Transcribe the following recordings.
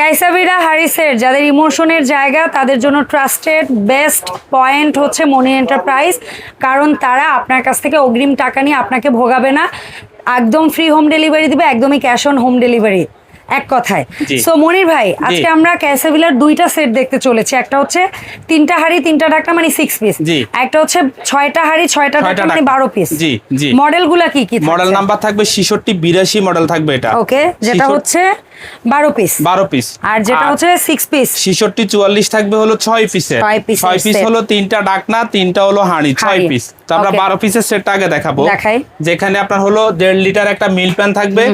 কাইসাবিরা হারিসের যাদের ইমোশনের জায়গা তাদের জন্য ট্রাস্টেড বেস্ট পয়েন্ট হচ্ছে মনি এন্টারপ্রাইজ কারণ তারা আপনার কাছ থেকে অগ্রিম টাকা নিয়ে আপনাকে ভোগাবে না। একদম ফ্রি হোম ডেলিভারি দিবে একদমই ক্যাশ অন হোম ডেলিভারি এক কথায়। সো মনির ভাই আজকে আমরা ক্যাসাবিলার দুইটা সেট দেখতে চলেছি। একটা হচ্ছে তিনটা হাড়ি তিনটা ডাকনা মানে সিক্স পিস একটা হচ্ছে ছয়টা হাড়ি ছয়টা ডাকনা মানে বারো পিস জি। মডেলগুলা কি কি মডেল নাম্বার থাকবে ছিষট্টি বিরাশি মডেল থাকবে এটা। ওকে যেটা হচ্ছে বারো পিস বারো পিস আর যেটা হচ্ছে সিক্স পিস ছিষট্টি চুয়াল্লিশ থাকবে হলো ছয় পিসের ছয় piece এর ছয় পিস হলো তিনটা ডাকনা তিনটা হলো হাঁড়ি ছয় পিস তো আমরা Okay. বারো পিসের সেটটা আগে দেখাবো। দেখাই। যেখানে আপনার হলো দেড় লিটার একটা মিল প্যান থাকবে।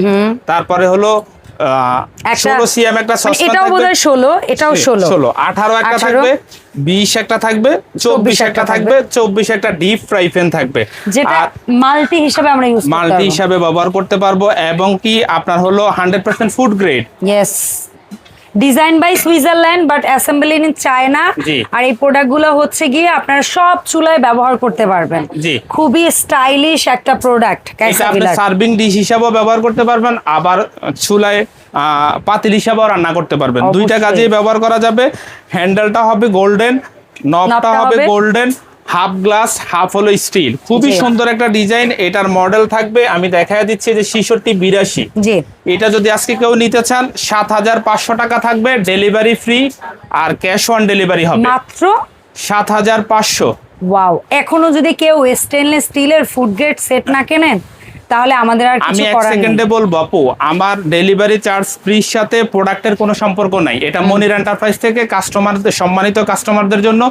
তারপরে হলো ষোলো সিএম একটা মানে এটাও বোধহয় ষোলো এটাও ষোলো। ষোলো। আঠারো একটা থাকবে বিশ একটা থাকবে চব্বিশ একটা থাকবে চব্বিশ একটা ডিপ ফ্রাই প্যান থাকবে। যেটা মাল্টি হিসাবে আমরা ইউজ মাল্টি হিসাবে ব্যবহার করতে পারব এবং কি আপনার হলো hundred percent food grade yes design by Switzerland but assembly in China. আর এই প্রোডাক্টগুলো হচ্ছে গিয়ে আপনারা সব চুলায় ব্যবহার করতে পারবেন। খুবই স্টাইলিশ একটা প্রোডাক্ট সার্ভিং ডিশ হিসাবেও ব্যবহার করতে পারবেন আবার চুলায় পাতিল হিসাবেও রান্না করতে পারবেন। দুইটা। কাজেই ব্যবহার করা যাবে। হ্যান্ডেলটা হবে গোল্ডেন নবটা হবে- গোল্ডেন হাফ গ্লাস হাফ হলো স্টিল। খুবই সুন্দর একটা ডিজাইন এটার মডেল থাকবে। আমি দেখা দিচ্ছি যে ছিষট্টি বিরাশি। জি। এটা যদি আজকে কেউ নিতে চান সাত হাজার পাঁচশো টাকা থাকবে ডেলিভারি ফ্রি আর ক্যাশ অন ডেলিভারি হবে। মাত্র? সাত হাজার পাঁচশো। ওয়াও। এখনও যদি কেউ স্টেনলেস স্টিলের ফুড গ্রেড সেট না কেনেন তাহলে আমাদের আর আমি কিছু এক করার নেই। সেকেন্ডে বলব আপু আমার ডেলিভারি চার্জ ফ্রির সাথে প্রোডাক্টের কোনো সম্পর্ক নাই। এটা মনির এন্টারপ্রাইজ থেকে কাস্টমারদের সম্মানিত কাস্টমারদের জন্য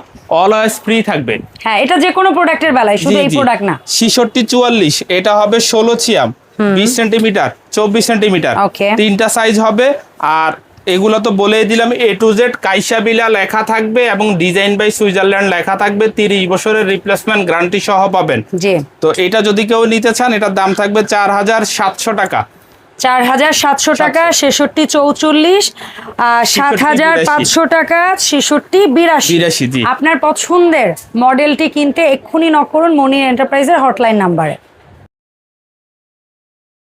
অলওয়েজ ফ্রি থাকবে। হ্যাঁ এটা যে কোনো প্রোডাক্টের বেলায় শুধু এই প্রোডাক্ট না। ছিষট্টি চুয়াল্লিশ এটা হবে ষোলো ছিয়াম। বিশ সেন্টিমিটার চব্বিশ সেন্টিমিটার ওকে তিনটা সাইজ হবে আর এগুলো তো বলেই দিলাম এ টু জেড কাইসাবিলা লেখা থাকবে এবং ডিজাইন বাই সুইজারল্যান্ড লেখা থাকবে তিরিশ বছরের রিপ্লেসমেন্ট গ্যারান্টি সহ পাবেন। তো এটা যদি কেউ নিতে চান এটার দাম থাকবে চার হাজার সাতশো টাকা। চার হাজার সাতশো টাকা ছেষট্টি চৌচল্লিশ সাত হাজার পাঁচশো টাকা ছেষট্টি বিরাশি। বিরাশি, আপনার পছন্দের মডেলটি কিনতে এক্ষুনি নক করুন মনি এন্টারপ্রাইজের হটলাইন নাম্বারে